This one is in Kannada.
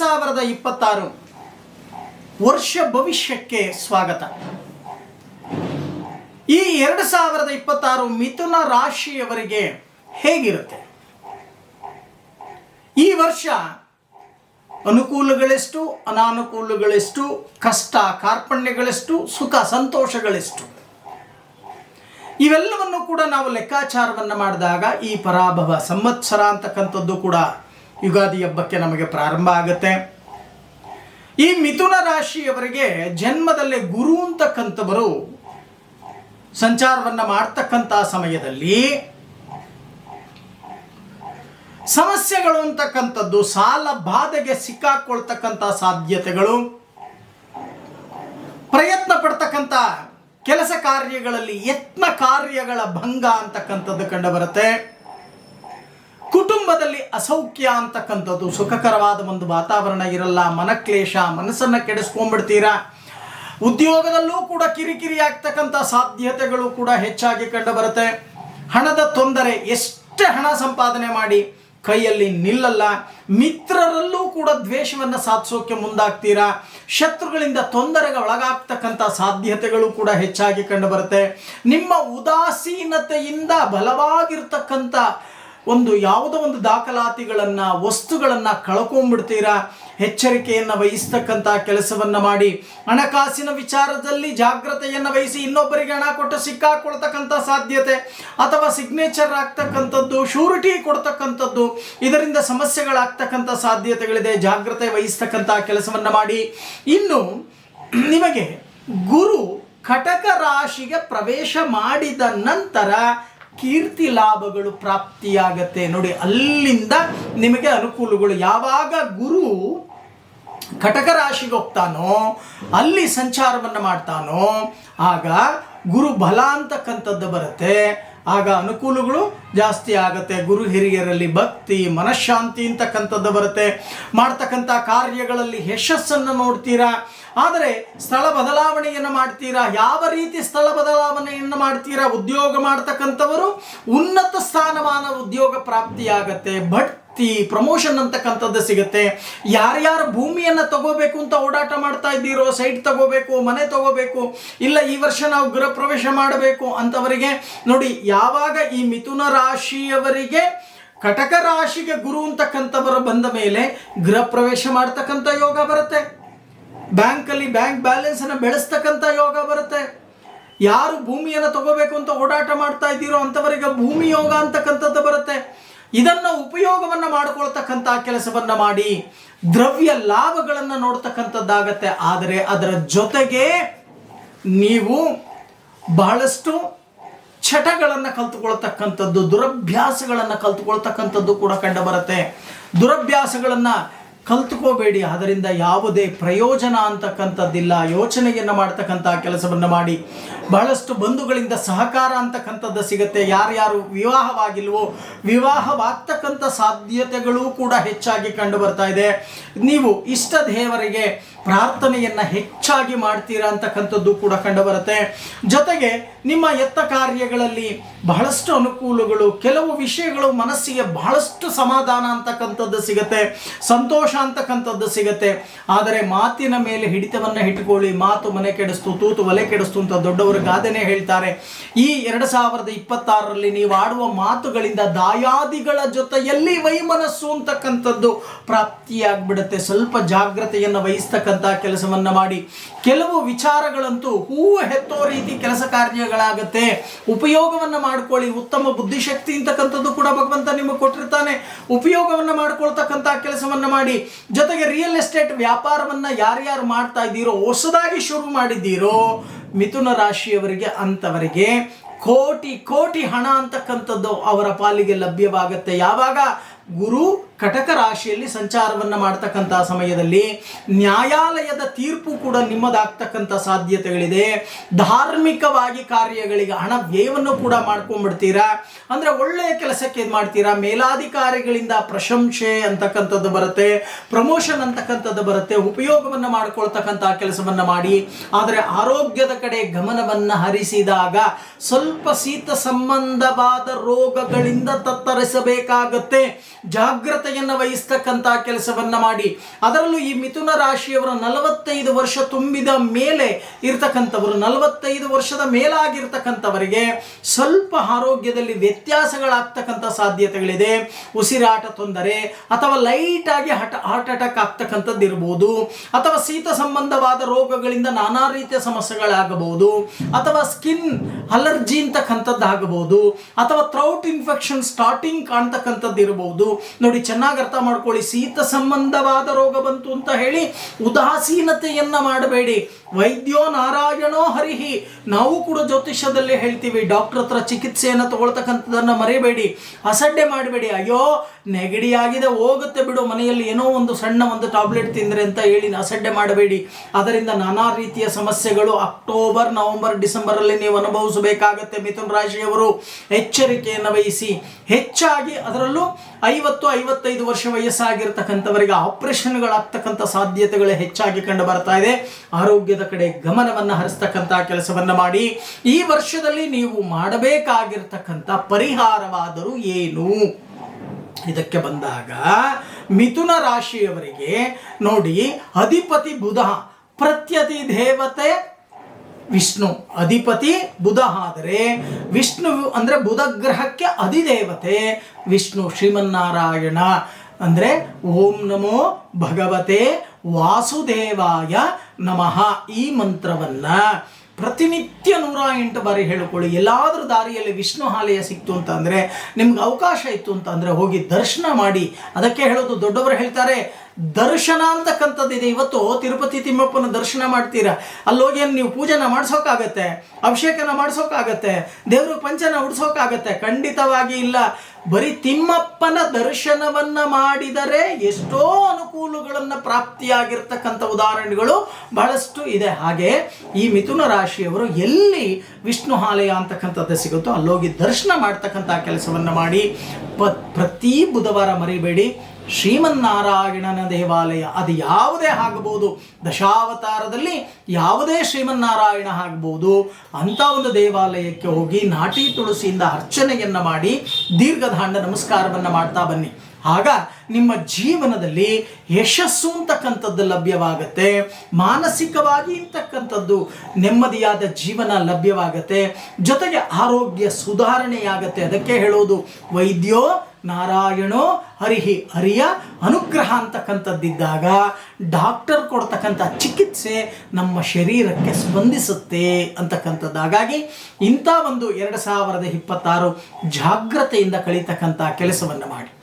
ಸಾವಿರದ ಇಪ್ಪತ್ತಾರು ವರ್ಷ ಭವಿಷ್ಯಕ್ಕೆ ಸ್ವಾಗತ. ಈ ಎರಡು ಸಾವಿರದ ಇಪ್ಪತ್ತಾರು ಮಿಥುನ ರಾಶಿಯವರಿಗೆ ಹೇಗಿರುತ್ತೆ? ಈ ವರ್ಷ ಅನುಕೂಲಗಳೆಷ್ಟು, ಅನಾನುಕೂಲಗಳೆಷ್ಟು, ಕಷ್ಟ, ಕಾರ್ಪಣ್ಯಗಳೆಷ್ಟು, ಸುಖ, ಸಂತೋಷಗಳೆಷ್ಟು? ಇವೆಲ್ಲವನ್ನು ಕೂಡ ನಾವು ಲೆಕ್ಕಾಚಾರವನ್ನು ಮಾಡಿದಾಗ ಈ ಪರಾಭವ ಸಂವತ್ಸರ ಅಂತಕ್ಕಂಥದ್ದು ಕೂಡ ಯುಗಾದಿ ಹಬ್ಬಕ್ಕೆ ನಮಗೆ ಪ್ರಾರಂಭ ಆಗುತ್ತೆ. ಈ ಮಿಥುನ ರಾಶಿಯವರಿಗೆ ಜನ್ಮದಲ್ಲೇ ಗುರು ಅಂತಕ್ಕಂಥವರು ಸಂಚಾರವನ್ನು ಮಾಡ್ತಕ್ಕಂಥ ಸಮಯದಲ್ಲಿ ಸಮಸ್ಯೆಗಳು ಅಂತಕ್ಕಂಥದ್ದು ಸಾಲ ಬಾಧೆಗೆ ಸಿಕ್ಕಾಕೊಳ್ತಕ್ಕಂಥ ಸಾಧ್ಯತೆಗಳು. ಪ್ರಯತ್ನ ಪಡ್ತಕ್ಕಂಥ ಕೆಲಸ ಕಾರ್ಯಗಳಲ್ಲಿ ಯತ್ನ ಕಾರ್ಯಗಳ ಭಂಗ ಅಂತಕ್ಕಂಥದ್ದು ಕಂಡು ಬರುತ್ತೆ ಕುಟುಂಬದಲ್ಲಿ ಅಸೌಖ್ಯ ಅಂತಕ್ಕಂಥದ್ದು ಸುಖಕರವಾದ ಒಂದು ವಾತಾವರಣ ಇರಲ್ಲ, ಮನಕ್ಲೇಶ, ಮನಸ್ಸನ್ನು ಕೆಡಿಸ್ಕೊಂಡ್ಬಿಡ್ತೀರಾ? ಉದ್ಯೋಗದಲ್ಲೂ ಕೂಡ ಕಿರಿಕಿರಿ ಆಗ್ತಕ್ಕಂಥ ಸಾಧ್ಯತೆಗಳು ಕೂಡ ಹೆಚ್ಚಾಗಿ ಕಂಡು ಬರುತ್ತೆ ಹಣದ ತೊಂದರೆ ಎಷ್ಟೇ ಹಣ ಸಂಪಾದನೆ ಮಾಡಿ ಕೈಯಲ್ಲಿ ನಿಲ್ಲಲ್ಲ. ಮಿತ್ರರಲ್ಲೂ ಕೂಡ ದ್ವೇಷವನ್ನು ಸಾಧಿಸೋಕೆ ಮುಂದಾಗ್ತೀರಾ? ಶತ್ರುಗಳಿಂದ ತೊಂದರೆಗೆ ಒಳಗಾಗ್ತಕ್ಕಂಥ ಸಾಧ್ಯತೆಗಳು ಕೂಡ ಹೆಚ್ಚಾಗಿ ಕಂಡುಬರುತ್ತೆ. ನಿಮ್ಮ ಉದಾಸೀನತೆಯಿಂದ ಬಲವಾಗಿರ್ತಕ್ಕಂಥ ಒಂದು ಯಾವುದೋ ಒಂದು ದಾಖಲಾತಿಗಳನ್ನು, ವಸ್ತುಗಳನ್ನು ಕಳ್ಕೊಂಡ್ಬಿಡ್ತೀರಾ? ಎಚ್ಚರಿಕೆಯನ್ನು ವಹಿಸ್ತಕ್ಕಂಥ ಕೆಲಸವನ್ನು ಮಾಡಿ, ಹಣಕಾಸಿನ ವಿಚಾರದಲ್ಲಿ ಜಾಗ್ರತೆಯನ್ನು ವಹಿಸಿ ಇನ್ನೊಬ್ಬರಿಗೆ ಹಣ ಕೊಟ್ಟು ಸಿಕ್ಕಾಕೊಳ್ತಕ್ಕಂಥ ಸಾಧ್ಯತೆ, ಅಥವಾ ಸಿಗ್ನೇಚರ್ ಆಗ್ತಕ್ಕಂಥದ್ದು ಶೂರಿಟಿ ಕೊಡ್ತಕ್ಕಂಥದ್ದು, ಇದರಿಂದ ಸಮಸ್ಯೆಗಳಾಗ್ತಕ್ಕಂಥ ಸಾಧ್ಯತೆಗಳಿದೆ, ಜಾಗ್ರತೆ ವಹಿಸ್ತಕ್ಕಂಥ ಕೆಲಸವನ್ನು ಮಾಡಿ. ಇನ್ನು ನಿಮಗೆ ಗುರು ಕಟಕ ರಾಶಿಗೆ ಪ್ರವೇಶ ಮಾಡಿದ ನಂತರ ಕೀರ್ತಿ ಲಾಭಗಳು ಪ್ರಾಪ್ತಿಯಾಗತ್ತೆ. ನೋಡಿ, ಅಲ್ಲಿಂದ ನಿಮಗೆ ಅನುಕೂಲಗಳು. ಯಾವಾಗ ಗುರು ಕಟಕ ರಾಶಿಗೆ ಹೋಗ್ತಾನೋ, ಅಲ್ಲಿ ಸಂಚಾರವನ್ನು ಮಾಡ್ತಾನೋ, ಆಗ ಗುರು ಬಲ ಅಂತಕ್ಕಂಥದ್ದು ಬರುತ್ತೆ. ಆಗ ಅನುಕೂಲಗಳು ಜಾಸ್ತಿ ಆಗುತ್ತೆ. ಗುರು ಹಿರಿಯರಲ್ಲಿ ಭಕ್ತಿ, ಮನಃಶಾಂತಿ ಅಂತಕ್ಕಂಥದ್ದು ಬರುತ್ತೆ. ಮಾಡ್ತಕ್ಕಂಥ ಕಾರ್ಯಗಳಲ್ಲಿ ಯಶಸ್ಸನ್ನು ನೋಡ್ತೀರಾ? ಆದರೆ ಸ್ಥಳ ಬದಲಾವಣೆಯನ್ನು ಮಾಡ್ತೀರಾ? ಯಾವ ರೀತಿ ಸ್ಥಳ ಬದಲಾವಣೆಯನ್ನು ಮಾಡ್ತೀರಾ? ಉದ್ಯೋಗ ಮಾಡ್ತಕ್ಕಂಥವರು ಉನ್ನತ ಸ್ಥಾನಮಾನ ಉದ್ಯೋಗ ಪ್ರಾಪ್ತಿಯಾಗತ್ತೆ. ಬಡ್ತಿ ಪ್ರಮೋಷನ್ ಅಂತಕ್ಕಂಥದ್ದು ಸಿಗುತ್ತೆ. ಯಾರ್ಯಾರು ಭೂಮಿಯನ್ನು ತಗೋಬೇಕು ಅಂತ ಓಡಾಟ ಮಾಡ್ತಾ ಇದ್ದೀರೋ ಸೈಟ್ ತಗೋಬೇಕು, ಮನೆ ತಗೋಬೇಕು, ಇಲ್ಲ ಈ ವರ್ಷ ನಾವು ಗೃಹ ಪ್ರವೇಶ ಮಾಡಬೇಕು ಅಂತವರಿಗೆ, ನೋಡಿ, ಯಾವಾಗ ಈ ಮಿಥುನ ರಾಶಿಯವರಿಗೆ ಕಟಕ ರಾಶಿಗೆ ಗುರು ಅಂತಕ್ಕಂಥವರು ಬಂದ ಮೇಲೆ ಗೃಹ ಪ್ರವೇಶ ಮಾಡ್ತಕ್ಕಂಥ ಯೋಗ ಬರುತ್ತೆ. ಬ್ಯಾಂಕಲ್ಲಿ ಬ್ಯಾಂಕ್ ಬ್ಯಾಲೆನ್ಸ್ ಅನ್ನು ಬೆಳೆಸ್ತಕ್ಕಂಥ ಯೋಗ ಬರುತ್ತೆ. ಯಾರು ಭೂಮಿಯನ್ನು ತಗೋಬೇಕು ಅಂತ ಓಡಾಟ ಮಾಡ್ತಾ ಇದ್ದೀರೋ ಅಂಥವರಿಗೆ ಭೂಮಿ ಯೋಗ ಅಂತಕ್ಕಂಥದ್ದು ಬರುತ್ತೆ. ಇದನ್ನು ಉಪಯೋಗವನ್ನು ಮಾಡಿಕೊಳ್ತಕ್ಕಂಥ ಕೆಲಸವನ್ನ ಮಾಡಿ ದ್ರವ್ಯ ಲಾಭಗಳನ್ನು ನೋಡ್ತಕ್ಕಂಥದ್ದಾಗತ್ತೆ. ಆದರೆ ಅದರ ಜೊತೆಗೆ ನೀವು ಬಹಳಷ್ಟು ಚಟಗಳನ್ನು ಕಲ್ತುಕೊಳ್ತಕ್ಕಂಥದ್ದು, ದುರಭ್ಯಾಸಗಳನ್ನು ಕಲ್ತುಕೊಳ್ತಕ್ಕಂಥದ್ದು ಕೂಡ ಕಂಡುಬರುತ್ತೆ. ದುರಭ್ಯಾಸಗಳನ್ನು ಕಲ್ತುಕೋಬೇಡಿ. ಅದರಿಂದ ಯಾವುದೇ ಪ್ರಯೋಜನ ಅಂತಕ್ಕಂಥದ್ದಿಲ್ಲ. ಯೋಚನೆಯನ್ನು ಮಾಡ್ತಕ್ಕಂಥ ಕೆಲಸವನ್ನು ಮಾಡಿ. ಬಹಳಷ್ಟು ಬಂಧುಗಳಿಂದ ಸಹಕಾರ ಅಂತಕ್ಕಂಥದ್ದು ಸಿಗುತ್ತೆ. ಯಾರ್ಯಾರು ವಿವಾಹವಾಗಿಲ್ವೋ, ವಿವಾಹವಾಗ್ತಕ್ಕಂಥ ಸಾಧ್ಯತೆಗಳು ಕೂಡ ಹೆಚ್ಚಾಗಿ ಕಂಡು ಬರ್ತಾ ಇದೆ. ನೀವು ಇಷ್ಟ ದೇವರಿಗೆ ಪ್ರಾರ್ಥನೆಯನ್ನು ಹೆಚ್ಚಾಗಿ ಮಾಡ್ತೀರಾ ಅಂತಕ್ಕಂಥದ್ದು ಕೂಡ ಕಂಡು ಬರುತ್ತೆ. ಜೊತೆಗೆ ನಿಮ್ಮ ಎತ್ತ ಕಾರ್ಯಗಳಲ್ಲಿ ಬಹಳಷ್ಟು ಅನುಕೂಲಗಳು, ಕೆಲವು ವಿಷಯಗಳು ಮನಸ್ಸಿಗೆ ಬಹಳಷ್ಟು ಸಮಾಧಾನ ಅಂತಕ್ಕಂಥದ್ದು ಸಿಗುತ್ತೆ, ಸಂತೋಷ ಅಂತಕ್ಕಂಥದ್ದು ಸಿಗುತ್ತೆ. ಆದರೆ ಮಾತಿನ ಮೇಲೆ ಹಿಡಿತವನ್ನು ಇಟ್ಕೊಳ್ಳಿ ಮಾತು ಮನೆ ಕೆಡಿಸ್ತು, ತೂತು ಒಲೆ ಕೆಡಿಸ್ತು ಅಂತ ದೊಡ್ಡವರು ಗಾದೆನೇ ಹೇಳ್ತಾರೆ. ಈ ಎರಡು ಸಾವಿರದ ಇಪ್ಪತ್ತಾರರಲ್ಲಿ ನೀವು ಆಡುವ ಮಾತುಗಳಿಂದ ದಾಯಾದಿಗಳ ಜೊತೆಯಲ್ಲಿ ವೈಮನಸ್ಸು ಅಂತಕ್ಕಂಥದ್ದು ಪ್ರಾಪ್ತಿಯಾಗ್ಬಿಡುತ್ತೆ. ಸ್ವಲ್ಪ ಜಾಗ್ರತೆಯನ್ನು ವಹಿಸ್ತಕ್ಕಂಥ ಕೆಲಸವನ್ನ ಮಾಡಿ. ಕೆಲವು ವಿಚಾರಗಳಂತೂ ಹೂವು ಹೆತ್ತೋ ರೀತಿ ಕೆಲಸ ಕಾರ್ಯಗಳಾಗತ್ತೆ. ಉಪಯೋಗವನ್ನು ಮಾಡ್ಕೊಳ್ಳಿ. ಉತ್ತಮ ಬುದ್ಧಿಶಕ್ತಿ ಅಂತಕ್ಕಂಥದ್ದು ಕೂಡ ಭಗವಂತ ನಿಮಗೆ ಕೊಟ್ಟಿರ್ತಾನೆ. ಉಪಯೋಗವನ್ನು ಮಾಡ್ಕೊಳ್ತಕ್ಕಂಥ ಕೆಲಸವನ್ನ ಮಾಡಿ. ಜೊತೆಗೆ ರಿಯಲ್ ಎಸ್ಟೇಟ್ ವ್ಯಾಪಾರವನ್ನ ಯಾರ್ಯಾರು ಮಾಡ್ತಾ ಇದ್ದೀರೋ, ಹೊಸದಾಗಿ ಶುರು ಮಾಡಿದ್ದೀರೋ ಮಿಥುನ ರಾಶಿಯವರಿಗೆ ಅಂಥವರಿಗೆ ಕೋಟಿ ಕೋಟಿ ಹಣ ಅಂತಕ್ಕಂಥದ್ದು ಅವರ ಪಾಲಿಗೆ ಲಭ್ಯವಾಗುತ್ತೆ. ಯಾವಾಗ? ಗುರು ಕಟಕ ರಾಶಿಯಲ್ಲಿ ಸಂಚಾರವನ್ನು ಮಾಡ್ತಕ್ಕಂಥ ಸಮಯದಲ್ಲಿ ನ್ಯಾಯಾಲಯದ ತೀರ್ಪು ಕೂಡ ನಿಮ್ಮದಾಗ್ತಕ್ಕಂಥ ಸಾಧ್ಯತೆಗಳಿದೆ. ಧಾರ್ಮಿಕವಾಗಿ ಕಾರ್ಯಗಳಿಗೆ ಹಣ ವ್ಯಯವನ್ನು ಕೂಡ ಮಾಡ್ಕೊಂಡ್ಬಿಡ್ತೀರಾ? ಅಂದರೆ ಒಳ್ಳೆಯ ಕೆಲಸಕ್ಕೆ ಇದು ಮಾಡ್ತೀರಾ? ಮೇಲಾಧಿಕಾರಿಗಳಿಂದ ಪ್ರಶಂಸೆ ಅಂತಕ್ಕಂಥದ್ದು ಬರುತ್ತೆ, ಪ್ರಮೋಷನ್ ಅಂತಕ್ಕಂಥದ್ದು ಬರುತ್ತೆ, ಉಪಯೋಗವನ್ನು ಮಾಡ್ಕೊಳ್ತಕ್ಕಂಥ ಕೆಲಸವನ್ನು ಮಾಡಿ, ಆದರೆ ಆರೋಗ್ಯದ ಕಡೆ ಗಮನವನ್ನು ಹರಿಸಿದಾಗ ಸ್ವಲ್ಪ ಶೀತ ಸಂಬಂಧವಾದ ರೋಗಗಳಿಂದ ತತ್ತರಿಸಬೇಕಾಗತ್ತೆ. ಜಾಗ್ರತೆ ಉದಾಸೀನತೆಯನ್ನು ವಹಿಸ್ತಕ್ಕಂಥ ಕೆಲಸವನ್ನ ಮಾಡಿ. ಅದರಲ್ಲೂ ಈ ಮಿಥುನ ರಾಶಿಯವರ ನಲವತ್ತೈದು ವರ್ಷ ತುಂಬಿದ ಮೇಲೆ ಇರ್ತಕ್ಕಂಥವರು, ನಲವತ್ತೈದು ವರ್ಷದ ಮೇಲಾಗಿರ್ತಕ್ಕಂಥವರಿಗೆ ಸ್ವಲ್ಪ ಆರೋಗ್ಯದಲ್ಲಿ ವ್ಯತ್ಯಾಸಗಳಾಗ್ತಕ್ಕಂಥ ಸಾಧ್ಯತೆಗಳಿದೆ. ಉಸಿರಾಟ ತೊಂದರೆ ಅಥವಾ ಲೈಟ್ ಆಗಿ ಹಠ ಹಾರ್ಟ್ ಅಟ್ಯಾಕ್ ಆಗ್ತಕ್ಕಂಥದ್ದು ಇರ್ಬೋದು. ಅಥವಾ ಶೀತ ಸಂಬಂಧವಾದ ರೋಗಗಳಿಂದ ನಾನಾ ರೀತಿಯ ಸಮಸ್ಯೆಗಳಾಗಬಹುದು. ಅಥವಾ ಸ್ಕಿನ್ ಅಲರ್ಜಿ ಅಂತಕ್ಕಂಥದ್ದು ಆಗಬಹುದು ಅಥವಾ ಥ್ರೌಟ್ ಇನ್ಫೆಕ್ಷನ್ ಸ್ಟಾರ್ಟಿಂಗ್ ಕಾಣ್ತಕ್ಕಂಥದ್ದು ಇರಬಹುದು ನೋಡಿ ಚೆನ್ನಾಗಿ ಅರ್ಥ ಮಾಡ್ಕೊಳ್ಳಿ. ಶೀತ ಸಂಬಂಧವಾದ ರೋಗ ಬಂತು ಅಂತ ಹೇಳಿ ಉದಾಸೀನತೆಯನ್ನ ಮಾಡಬೇಡಿ. ವೈದ್ಯೋ ನಾರಾಯಣೋ ಹರಿಹಿ. ನಾವು ಕೂಡ ಜ್ಯೋತಿಷ್ಯದಲ್ಲಿ ಹೇಳ್ತೀವಿ, ಡಾಕ್ಟರ್ ಹತ್ರ ಚಿಕಿತ್ಸೆಯನ್ನು ತಗೊಳ್ತಕ್ಕಂಥದ್ದನ್ನು ಮರೆಯಬೇಡಿ ಅಸಡ್ಡೆ ಮಾಡಬೇಡಿ. ಅಯ್ಯೋ ನೆಗಡಿ ಆಗಿದೆ ಹೋಗುತ್ತೆ ಬಿಡು, ಮನೆಯಲ್ಲಿ ಏನೋ ಒಂದು ಸಣ್ಣ ಒಂದು ಟ್ಯಾಬ್ಲೆಟ್ ತಿಂದ್ರೆ ಅಂತ ಹೇಳಿ ಅಸಡ್ಡೆ ಮಾಡಬೇಡಿ. ಅದರಿಂದ ನಾನಾ ರೀತಿಯ ಸಮಸ್ಯೆಗಳು ಅಕ್ಟೋಬರ್, ನವೆಂಬರ್ ಡಿಸೆಂಬರ್ ಅಲ್ಲಿ ನೀವು ಅನುಭವಿಸಬೇಕಾಗತ್ತೆ ಮಿಥುನ್ ರಾಶಿಯವರು. ಎಚ್ಚರಿಕೆಯನ್ನು ವಹಿಸಿ. ಹೆಚ್ಚಾಗಿ ಅದರಲ್ಲೂ ಐವತ್ತು, ಐವತ್ತೈದು ವರ್ಷ ವಯಸ್ಸಾಗಿರ್ತಕ್ಕಂಥವರಿಗೆ ಆಪರೇಷನ್ಗಳಾಗ್ತಕ್ಕಂಥ ಸಾಧ್ಯತೆಗಳು ಹೆಚ್ಚಾಗಿ ಕಂಡು ಬರ್ತಾ ಇದೆ. ಆರೋಗ್ಯದ ಕಡೆ ಗಮನವನ್ನು ಹರಿಸ್ತಕ್ಕಂಥ ಕೆಲಸವನ್ನು ಮಾಡಿ. ಈ ವರ್ಷದಲ್ಲಿ ನೀವು ಮಾಡಬೇಕಾಗಿರ್ತಕ್ಕಂಥ ಪರಿಹಾರವಾದರೂ ಏನು? ಇದಕ್ಕೆ ಬಂದಾಗ ಮಿಥುನ ರಾಶಿಯವರಿಗೆ ನೋಡಿ ಅಧಿಪತಿ ಬುಧ, ಪ್ರತ್ಯತಿ ದೇವತೆ ವಿಷ್ಣು. ಅಧಿಪತಿ ಬುಧ ಆದರೆ ವಿಷ್ಣು ಅಂದ್ರೆ ಬುಧ ಗ್ರಹಕ್ಕೆ ಅಧಿದೇವತೆ ವಿಷ್ಣು. ಶ್ರೀಮನ್ನಾರಾಯಣ ಅಂದ್ರೆ ಓಂ ನಮೋ ಭಗವತೆ ವಾಸುದೇವಾಯ ನಮಃ ಈ ಮಂತ್ರವನ್ನ ಪ್ರತಿನಿತ್ಯ ನೂರ ಎಂಟು ಬಾರಿ ಹೇಳಿಕೊಳ್ಳಿ. ಎಲ್ಲಾದರೂ ದಾರಿಯಲ್ಲಿ ವಿಷ್ಣು ಆಲಯ ಸಿಕ್ತು ಅಂತ ಅಂದರೆ ನಿಮ್ಗೆ ಅವಕಾಶ ಇತ್ತು ಅಂತ ಅಂದರೆ ಹೋಗಿ ದರ್ಶನ ಮಾಡಿ. ಅದಕ್ಕೆ ಹೇಳೋದು ದೊಡ್ಡವರು ಹೇಳ್ತಾರೆ ದರ್ಶನ ಅಂತಕ್ಕಂಥದ್ದಿದೆ ಇವತ್ತು ತಿರುಪತಿ ತಿಮ್ಮಪ್ಪನ ದರ್ಶನ ಮಾಡ್ತೀರಾ? ಅಲ್ಲಿ ಹೋಗಿ ಏನ್ ನೀವು ಪೂಜೆನ ಮಾಡಿಸೋಕ್ಕಾಗತ್ತೆ ಅಭಿಷೇಕನ ಮಾಡಿಸೋಕ್ಕಾಗತ್ತೆ ದೇವರು ಪಂಚನ ಉಡ್ಸೋಕ್ಕಾಗತ್ತೆ ಖಂಡಿತವಾಗಿ ಇಲ್ಲ. ಬರೀ ತಿಮ್ಮಪ್ಪನ ದರ್ಶನವನ್ನ ಮಾಡಿದರೆ ಎಷ್ಟೋ ಅನುಕೂಲಗಳನ್ನು ಪ್ರಾಪ್ತಿಯಾಗಿರ್ತಕ್ಕಂಥ ಉದಾಹರಣೆಗಳು ಬಹಳಷ್ಟು ಇದೆ. ಹಾಗೆ ಈ ಮಿಥುನ ರಾಶಿಯವರು ಎಲ್ಲಿ ವಿಷ್ಣು ಆಲಯ ಅಂತಕ್ಕಂಥದ್ದು ಸಿಗುತ್ತೋ ಅಲ್ಲೋಗಿ ದರ್ಶನ ಮಾಡ್ತಕ್ಕಂಥ ಕೆಲಸವನ್ನು ಮಾಡಿ. ಪ್ರತಿ ಬುಧವಾರ ಮರಿಬೇಡಿ. ಶ್ರೀಮನ್ನಾರಾಯಣನ ದೇವಾಲಯ, ಅದು ಯಾವುದೇ ಆಗಬಹುದು ದಶಾವತಾರದಲ್ಲಿ ಯಾವುದೇ ಶ್ರೀಮನ್ನಾರಾಯಣ ಆಗಬಹುದು ಅಂತ ಒಂದು ದೇವಾಲಯಕ್ಕೆ ಹೋಗಿ ನಾಟಿ ತುಳಸಿಯಿಂದ ಅರ್ಚನೆಯನ್ನ ಮಾಡಿ ದೀರ್ಘದಾಂಡ ನಮಸ್ಕಾರವನ್ನು ಮಾಡ್ತಾ ಬನ್ನಿ. ಆಗ ನಿಮ್ಮ ಜೀವನದಲ್ಲಿ ಯಶಸ್ಸು ಅಂತಕ್ಕಂಥದ್ದು ಲಭ್ಯವಾಗತ್ತೆ. ಮಾನಸಿಕವಾಗಿ ಇಂತಕ್ಕಂಥದ್ದು ನೆಮ್ಮದಿಯಾದ ಜೀವನ ಲಭ್ಯವಾಗತ್ತೆ. ಜೊತೆಗೆ ಆರೋಗ್ಯ ಸುಧಾರಣೆಯಾಗತ್ತೆ. ಅದಕ್ಕೆ ಹೇಳೋದು, ವೈದ್ಯೋ ನಾರಾಯಣೋ ಹರಿಹಿ ಹರಿಯ ಅನುಗ್ರಹ ಅಂತಕ್ಕಂಥದ್ದಿದ್ದಾಗ ಡಾಕ್ಟರ್ ಕೊಡ್ತಕ್ಕಂಥ ಚಿಕಿತ್ಸೆ ನಮ್ಮ ಶರೀರಕ್ಕೆ ಸ್ಪಂದಿಸುತ್ತೆ ಅಂತಕ್ಕಂಥದ್ದು ಹಾಗಾಗಿ ಇಂಥ ಒಂದು ಎರಡು ಸಾವಿರದ ಇಪ್ಪತ್ತಾರು ಜಾಗ್ರತೆಯಿಂದ ಕಳೀತಕ್ಕಂಥ ಕೆಲಸವನ್ನು ಮಾಡಿ.